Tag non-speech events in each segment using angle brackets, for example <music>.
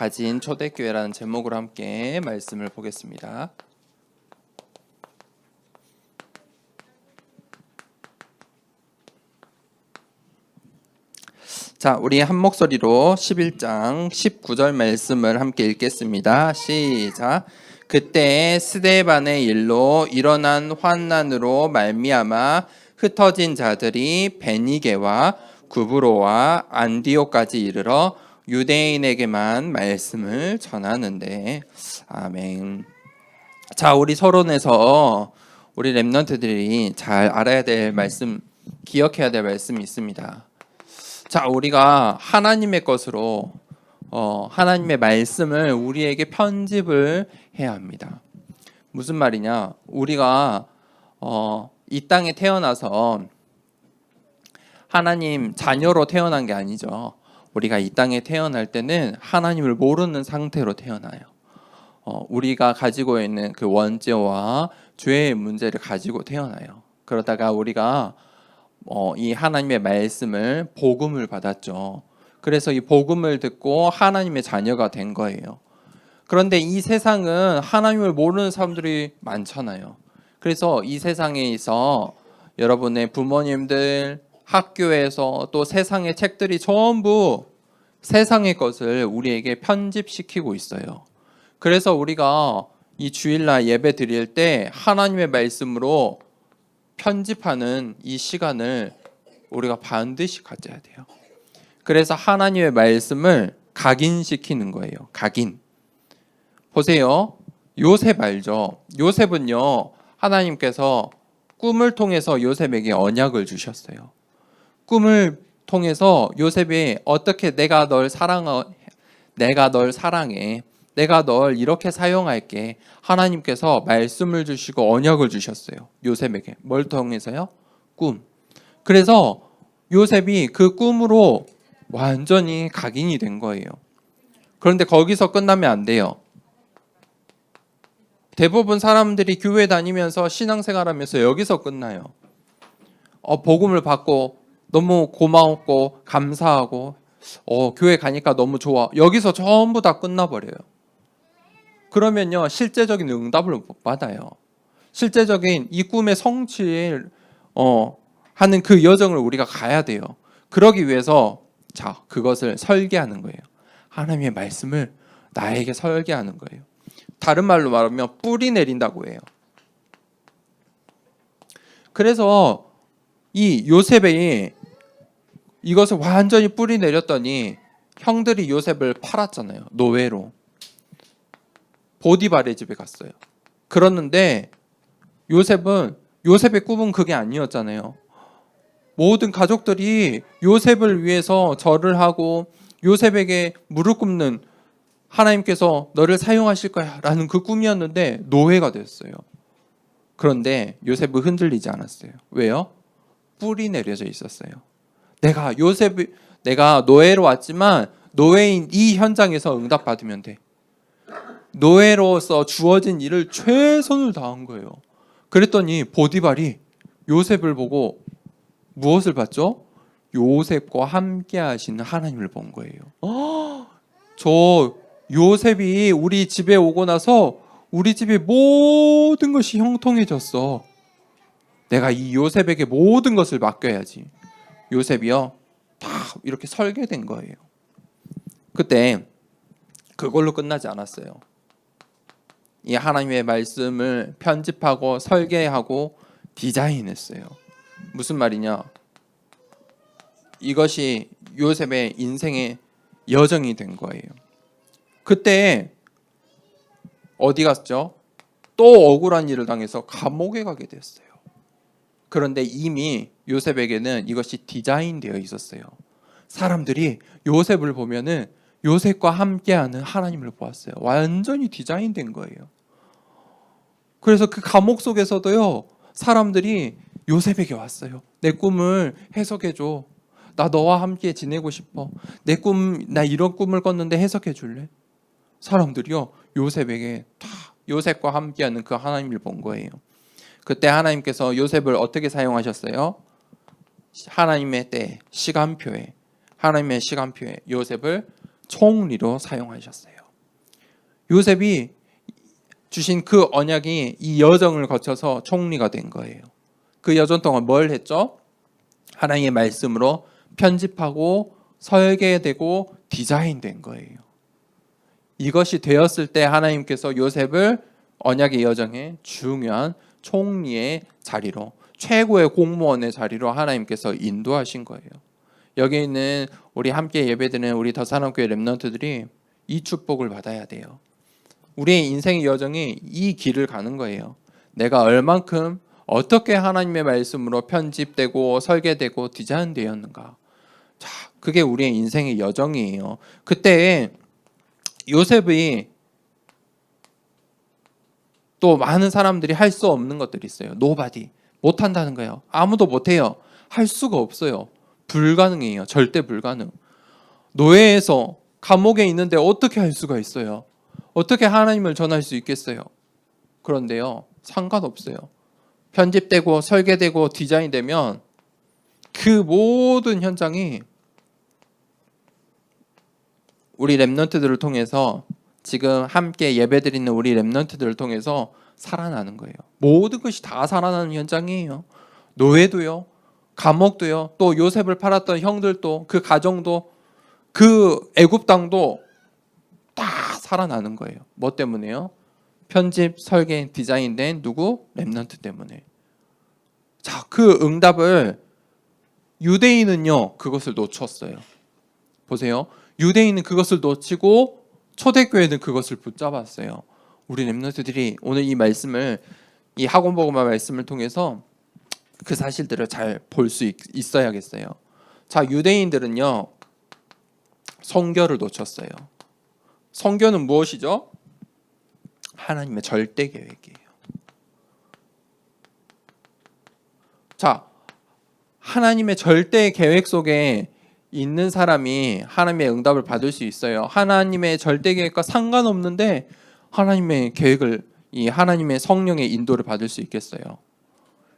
가진 초대교회라는 제목으로 함께 말씀을 보겠습니다. 자, 우리 한 목소리로 11장 19절 말씀을 함께 읽겠습니다. 시작. 그때 스데반의 일로 일어난 환난으로 말미암아 흩어진 자들이 베니게와 구브로와 안디오까지 이르러 유대인에게만 말씀을 전하는데 아멘. 자, 우리 서론에서 우리 렘넌트들이 잘 알아야 될 말씀, 기억해야 될 말씀이 있습니다. 자, 우리가 하나님의 것으로 어, 하나님의 말씀을 우리에게 편집을 해야 합니다. 무슨 말이냐? 우리가 어, 이 땅에 태어나서 하나님 자녀로 태어난 게 아니죠. 우리가 이 땅에 태어날 때는 하나님을 모르는 상태로 태어나요. 어, 우리가 가지고 있는 그 원죄와 죄의 문제를 가지고 태어나요. 그러다가 우리가 어, 이 하나님의 말씀을 복음을 받았죠. 그래서 이 복음을 듣고 하나님의 자녀가 된 거예요. 그런데 이 세상은 하나님을 모르는 사람들이 많잖아요. 그래서 이 세상에서 여러분의 부모님들, 학교에서 또 세상의 책들이 전부 세상의 것을 우리에게 편집시키고 있어요. 그래서 우리가 이 주일날 예배 드릴 때 하나님의 말씀으로 편집하는 이 시간을 우리가 반드시 가져야 돼요. 그래서 하나님의 말씀을 각인시키는 거예요. 각인. 보세요. 요셉 알죠? 요셉은요. 하나님께서 꿈을 통해서 요셉에게 언약을 주셨어요. 꿈을 통해서 요셉이 어떻게 내가 널 사랑하 내가 널 사랑해. 내가 널 이렇게 사용할게. 하나님께서 말씀을 주시고 언약을 주셨어요. 요셉에게. 뭘 통해서요? 꿈. 그래서 요셉이 그 꿈으로 완전히 각인이 된 거예요. 그런데 거기서 끝나면 안 돼요. 대부분 사람들이 교회 다니면서 신앙생활하면서 여기서 끝나요. 어, 복음을 받고 너무 고마웠고 감사하고 어, 교회 가니까 너무 좋아. 여기서 전부 다 끝나버려요. 그러면요 실제적인 응답을 못 받아요. 실제적인 이 꿈의 성취를 어, 하는 그 여정을 우리가 가야 돼요. 그러기 위해서 자 그것을 설계하는 거예요. 하나님의 말씀을 나에게 설계하는 거예요. 다른 말로 말하면 뿌리 내린다고 해요. 그래서 이 요셉이 이것을 완전히 뿌리 내렸더니 형들이 요셉을 팔았잖아요. 노예로. 보디발의 집에 갔어요. 그렀는데 요셉은 요셉의 꿈은 그게 아니었잖아요. 모든 가족들이 요셉을 위해서 절을 하고 요셉에게 무릎 꿇는 하나님께서 너를 사용하실 거야 라는 그 꿈이었는데 노예가 됐어요. 그런데 요셉은 흔들리지 않았어요. 왜요? 뿔이 내려져 있었어요. 내가 요셉 내가 노예로 왔지만 노예인 이 현장에서 응답받으면 돼. 노예로서 주어진 일을 최선을 다한 거예요. 그랬더니 보디발이 요셉을 보고 무엇을 봤죠? 요셉과 함께 하시는 하나님을 본 거예요. 어, <gasps> 저 요셉이 우리 집에 오고 나서 우리 집의 모든 것이 형통해졌어. 내가 이 요셉에게 모든 것을 맡겨야지. 요셉이요. 다 이렇게 설계된 거예요. 그때 그걸로 끝나지 않았어요. 이 하나님의 말씀을 편집하고 설계하고 디자인했어요. 무슨 말이냐? 이것이 요셉의 인생의 여정이 된 거예요. 그때 어디 갔죠? 또 억울한 일을 당해서 감옥에 가게 됐어요. 그런데 이미 요셉에게는 이것이 디자인되어 있었어요. 사람들이 요셉을 보면은 요셉과 함께하는 하나님을 보았어요. 완전히 디자인된 거예요. 그래서 그 감옥 속에서도요, 사람들이 요셉에게 왔어요. 내 꿈을 해석해 줘. 나 너와 함께 지내고 싶어. 내 꿈, 나 이런 꿈을 꿨는데 해석해 줄래? 사람들이요, 요셉에게 다 요셉과 함께하는 그 하나님을 본 거예요. 그때 하나님께서 요셉을 어떻게 사용하셨어요? 하나님의 때, 시간표에, 하나님의 시간표에 요셉을 총리로 사용하셨어요. 요셉이 주신 그 언약이 이 여정을 거쳐서 총리가 된 거예요. 그 여정 동안 뭘 했죠? 하나님의 말씀으로 편집하고 설계되고 디자인된 거예요. 이것이 되었을 때 하나님께서 요셉을 언약의 여정에 중요한 총리의 자리로 최고의 공무원의 자리로 하나님께서 인도하신 거예요. 여기 있는 우리 함께 예배드리는 우리 더사랑교회 렘넌트들이 이 축복을 받아야 돼요. 우리의 인생의 여정이 이 길을 가는 거예요. 내가 얼만큼 어떻게 하나님의 말씀으로 편집되고 설계되고 디자인되었는가. 자, 그게 우리의 인생의 여정이에요. 그때 요셉이 또 많은 사람들이 할 수 없는 것들이 있어요. 노바디 못 한다는 거예요. 아무도 못 해요. 할 수가 없어요. 불가능해요. 절대 불가능. 노예에서 감옥에 있는데 어떻게 할 수가 있어요? 어떻게 하나님을 전할 수 있겠어요? 그런데요. 상관없어요. 편집되고 설계되고 디자인 되면 그 모든 현장이 우리 랩런트들을 통해서 지금 함께 예배드리는 우리 랩런트들을 통해서 살아나는 거예요. 모든 것이 다 살아나는 현장이에요. 노예도요, 감옥도요, 또 요셉을 팔았던 형들도 그 가정도 그 애굽 땅도 다 살아나는 거예요. 뭐 때문에요? 편집, 설계, 디자인된 누구? 랩런트 때문에. 자, 그 응답을 유대인은요, 그것을 놓쳤어요. 보세요. 유대인은 그것을 놓치고 초대교회는 그것을 붙잡았어요. 우리 랩런트들이 오늘 이 말씀을 이 학원 복음화 말씀을 통해서 그 사실들을 잘 볼 수 있어야겠어요. 자, 유대인들은요. 성결을 놓쳤어요. 성결은 무엇이죠? 하나님의 절대 계획이에요. 자, 하나님의 절대 계획 속에 있는 사람이 하나님의 응답을 받을 수 있어요. 하나님의 절대 계획과 상관없는데 하나님의 계획을 이 하나님의 성령의 인도를 받을 수 있겠어요.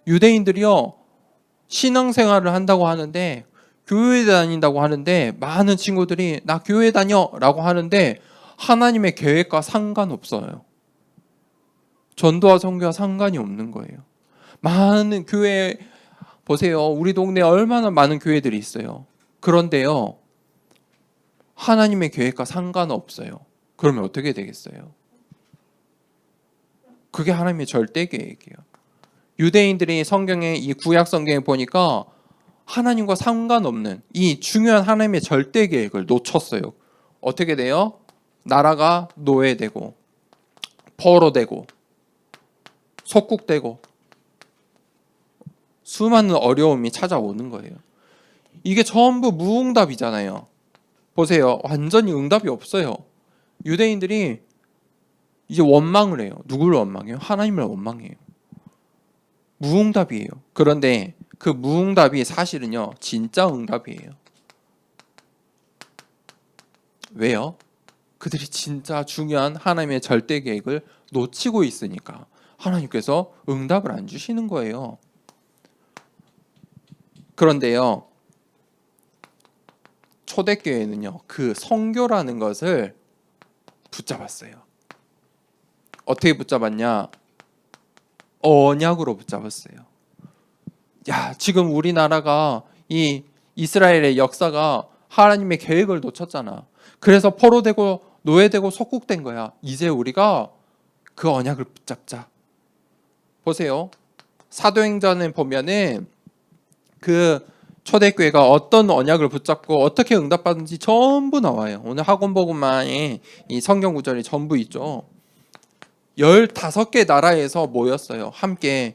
유대인들이요 신앙생활을 한다고 하는데 교회 다닌다고 하는데 많은 친구들이 나 교회 다녀라고 하는데 하나님의 계획과 상관없어요. 전도와 선교와 상관이 없는 거예요. 많은 교회 보세요. 우리 동네에 얼마나 많은 교회들이 있어요. 그런데요. 하나님의 계획과 상관없어요. 그러면 어떻게 되겠어요? 그게 하나님의 절대 계획이에요. 유대인들이 성경에 이 구약 성경에 보니까 하나님과 상관없는 이 중요한 하나님의 절대 계획을 놓쳤어요. 어떻게 돼요? 나라가 노예되고 포로되고 속국되고 수많은 어려움이 찾아오는 거예요. 이게 전부 무응답이잖아요. 보세요. 완전히 응답이 없어요. 유대인들이 이제 원망을 해요. 누구를 원망해요? 하나님을 원망해요. 무응답이에요. 그런데 그 무응답이 사실은요, 진짜 응답이에요. 왜요? 그들이 진짜 중요한 하나님의 절대 계획을 놓치고 있으니까 하나님께서 응답을 안 주시는 거예요. 그런데요, 초대교회는요, 그 성교라는 것을 붙잡았어요. 어떻게 붙잡았냐? 언약으로 붙잡았어요. 야, 지금 우리나라가 이 이스라엘의 역사가 하나님의 계획을 놓쳤잖아. 그래서 포로되고 노예되고 속국된 거야. 이제 우리가 그 언약을 붙잡자. 보세요. 사도행전에 보면은 그 초대교회가 어떤 언약을 붙잡고 어떻게 응답받는지 전부 나와요. 오늘 학원복음만에 이 성경 구절이 전부 있죠. 15개 나라에서 모였어요. 함께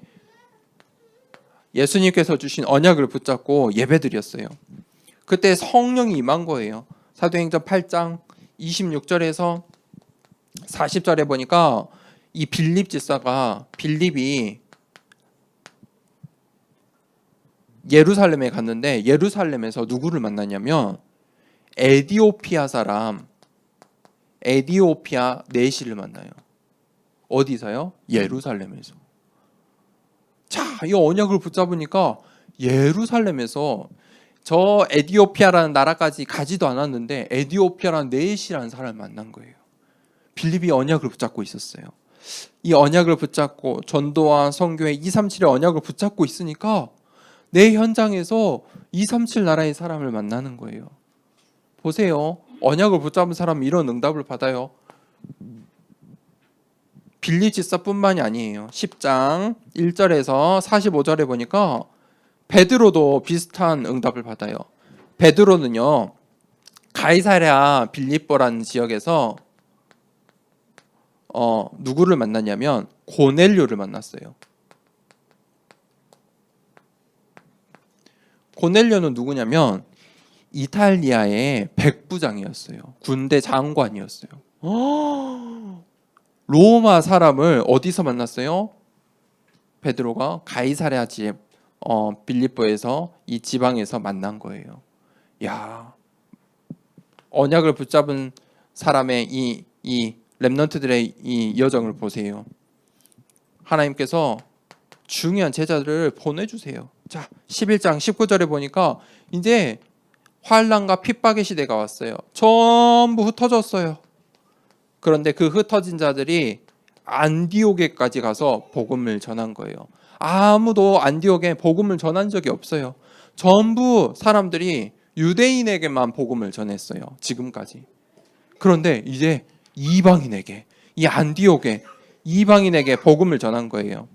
예수님께서 주신 언약을 붙잡고 예배드렸어요. 그때 성령이 임한 거예요. 사도행전 8장 26절에서 40절에 보니까 이 빌립 지사가 빌립이 예루살렘에 갔는데 예루살렘에서 누구를 만났냐면 에디오피아 사람 에디오피아 네시를 만나요. 어디서요? 예루살렘에서. 자, 이 언약을 붙잡으니까 예루살렘에서 저 에디오피아라는 나라까지 가지도 않았는데 에디오피아라는 네시라는 사람을 만난 거예요. 빌립이 언약을 붙잡고 있었어요. 이 언약을 붙잡고 전도와 성교회 237의 언약을 붙잡고 있으니까 내 현장에서 237 나라의 사람을 만나는 거예요. 보세요. 언약을 붙잡은 사람은 이런 응답을 받아요. 빌리 집사뿐만이 아니에요. 10장 1절에서 45절에 보니까 베드로도 비슷한 응답을 받아요. 베드로는요. 가이사랴 빌립보라는 지역에서 어, 누구를 만났냐면 고넬료를 만났어요. 고넬료는 누구냐면 이탈리아의 백부장이었어요. 군대 장관이었어요. 어! <gasps> 로마 사람을 어디서 만났어요? 베드로가 가이사랴 집 어, 빌립보에서 이 지방에서 만난 거예요. 야 언약을 붙잡은 사람의 이, 이 렘넌트들의 이 여정을 보세요. 하나님께서 중요한 제자들을 보내주세요. 자, 11장 19절에 보니까 이제 환란과 핍박의 시대가 왔어요. 전부 흩어졌어요. 그런데 그 흩어진 자들이 안디옥에까지 가서 복음을 전한 거예요. 아무도 안디옥에 복음을 전한 적이 없어요. 전부 사람들이 유대인에게만 복음을 전했어요. 지금까지. 그런데 이제 이방인에게 이 안디옥에 이방인에게 복음을 전한 거예요.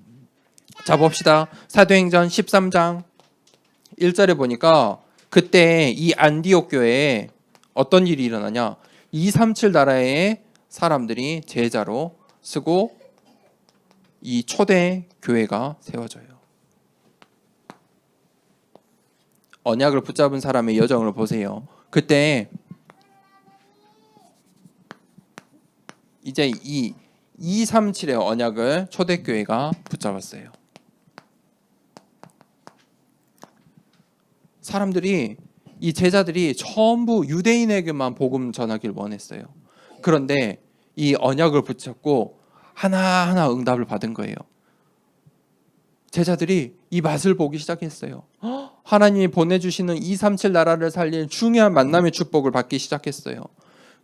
자 봅시다. 사도행전 13장 1절에 보니까 그때 이 안디옥 교회에 어떤 일이 일어나냐? 237 나라의 사람들이 제자로 쓰고 이 초대 교회가 세워져요. 언약을 붙잡은 사람의 여정을 보세요. 그때 이제 이 237의 언약을 초대교회가 붙잡았어요. 사람들이 이 제자들이 전부 유대인에게만 복음 전하길 원했어요. 그런데 이 언약을 붙잡고 하나하나 응답을 받은 거예요. 제자들이 이 맛을 보기 시작했어요. 하나님이 보내주시는 237 나라를 살릴 중요한 만남의 축복을 받기 시작했어요.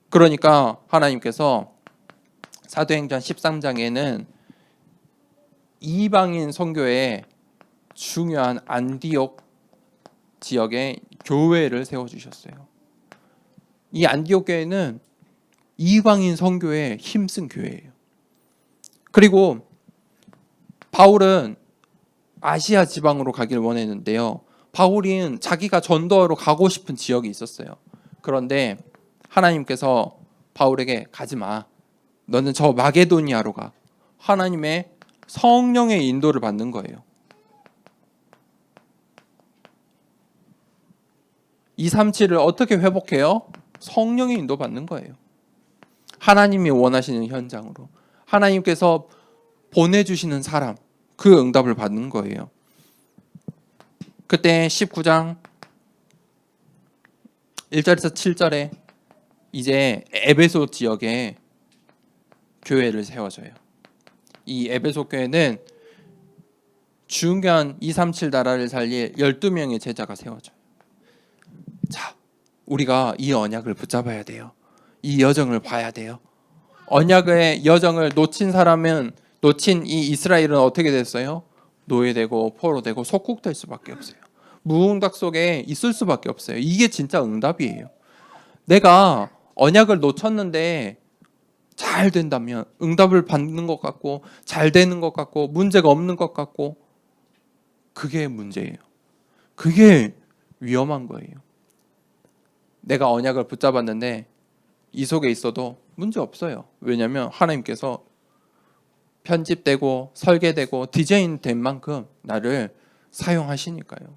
그러니까 하나님께서 사도행전 13장에는 이방인 선교에 중요한 안디옥 지역에 교회를 세워 주셨어요. 이 안디옥 교회는 이방인 선교에 힘쓴 교회예요. 그리고 바울은 아시아 지방으로 가기를 원했는데요. 바울은 자기가 전도하러 가고 싶은 지역이 있었어요. 그런데 하나님께서 바울에게 가지 마. 너는 저 마게도니아로 가. 하나님의 성령의 인도를 받는 거예요. 237을 어떻게 회복해요? 성령의 인도 받는 거예요. 하나님이 원하시는 현장으로. 하나님께서 보내주시는 사람, 그 응답을 받는 거예요. 그때 19장 1절에서 7절에 이제 에베소 지역에 교회를 세워줘요. 이 에베소 교회는 중요한 237 나라를 살릴 12명의 제자가 세워져요. 자, 우리가 이 언약을 붙잡아야 돼요. 이 여정을 봐야 돼요. 언약의 여정을 놓친 사람은 놓친 이 이스라엘은 어떻게 됐어요? 노예되고 포로되고 속국될 수밖에 없어요. 무응답 속에 있을 수밖에 없어요. 이게 진짜 응답이에요. 내가 언약을 놓쳤는데 잘 된다면 응답을 받는 것 같고 잘 되는 것 같고 문제가 없는 것 같고 그게 문제예요. 그게 위험한 거예요. 내가 언약을 붙잡았는데 이 속에 있어도 문제 없어요. 왜냐하면 하나님께서 편집되고 설계되고 디자인 된 만큼 나를 사용하시니까요.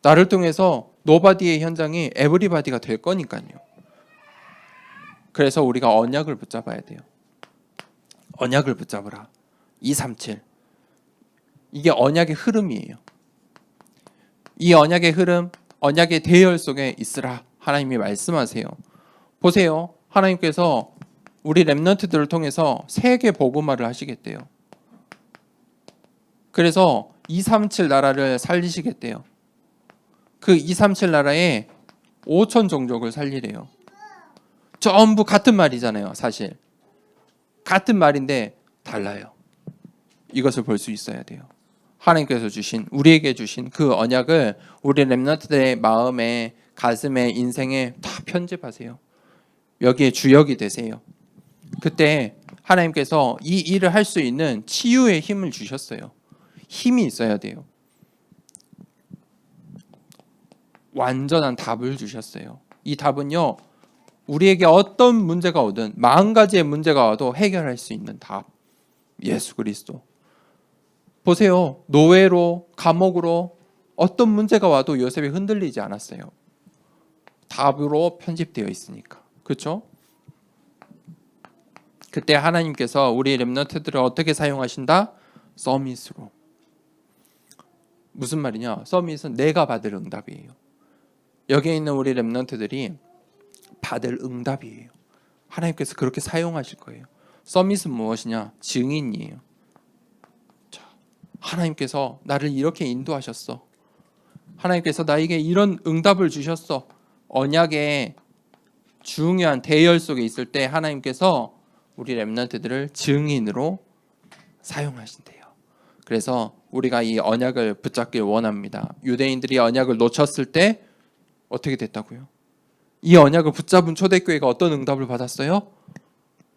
나를 통해서 노바디의 현장이 에브리바디가 될 거니까요. 그래서 우리가 언약을 붙잡아야 돼요. 언약을 붙잡으라. 237. 이게 언약의 흐름이에요. 이 언약의 흐름, 언약의 대열 속에 있으라. 하나님이 말씀하세요. 보세요. 하나님께서 우리 렘넌트들을 통해서 세계 복음화를 하시겠대요. 그래서 237 나라를 살리시겠대요. 그237 나라에 5천 종족을 살리래요. 전부 같은 말이잖아요, 사실. 같은 말인데 달라요. 이것을 볼 수 있어야 돼요. 하나님께서 주신 우리에게 주신 그 언약을 우리 렘넌트들의 마음에 가슴에 인생에 다 편집하세요. 여기에 주역이 되세요. 그때 하나님께서 이 일을 할 수 있는 치유의 힘을 주셨어요. 힘이 있어야 돼요. 완전한 답을 주셨어요. 이 답은요. 우리에게 어떤 문제가 오든 마음 가지의 문제가 와도 해결할 수 있는 답. 예수 그리스도. 보세요. 노예로 감옥으로 어떤 문제가 와도 요셉이 흔들리지 않았어요. 답으로 편집되어 있으니까. 그렇죠? 그때 하나님께서 우리 렘넌트들을 어떻게 사용하신다? 서밋으로. 무슨 말이냐? 서밋은 내가 받을 응답이에요. 여기에 있는 우리 렘넌트들이 받을 응답이에요. 하나님께서 그렇게 사용하실 거예요. 서밋은 무엇이냐? 증인이에요. 자, 하나님께서 나를 이렇게 인도하셨어. 하나님께서 나에게 이런 응답을 주셨어. 언약의 중요한 대열 속에 있을 때 하나님께서 우리 렘넌트들을 증인으로 사용하신대요. 그래서 우리가 이 언약을 붙잡길 원합니다. 유대인들이 언약을 놓쳤을 때 어떻게 됐다고요? 이 언약을 붙잡은 초대교회가 어떤 응답을 받았어요?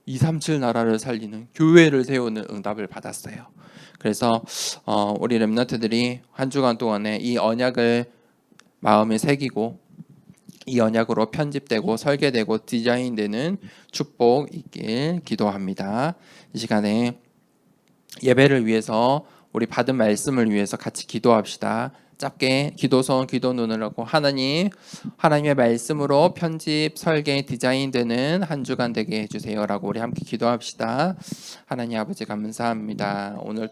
237 나라를 살리는 교회를 세우는 응답을 받았어요. 그래서 어, 우리 렘너트들이 한 주간 동안에 이 언약을 마음에 새기고 이 언약으로 편집되고 설계되고 디자인되는 축복 있길 기도합니다. 이 시간에 예배를 위해서 우리 받은 말씀을 위해서 같이 기도합시다. 짧게 기도선 기도 눈을 하고 하나님 하나님의 말씀으로 편집 설계 디자인되는 한 주간 되게 해주세요라고 우리 함께 기도합시다. 하나님 아버지 감사합니다. 오늘 또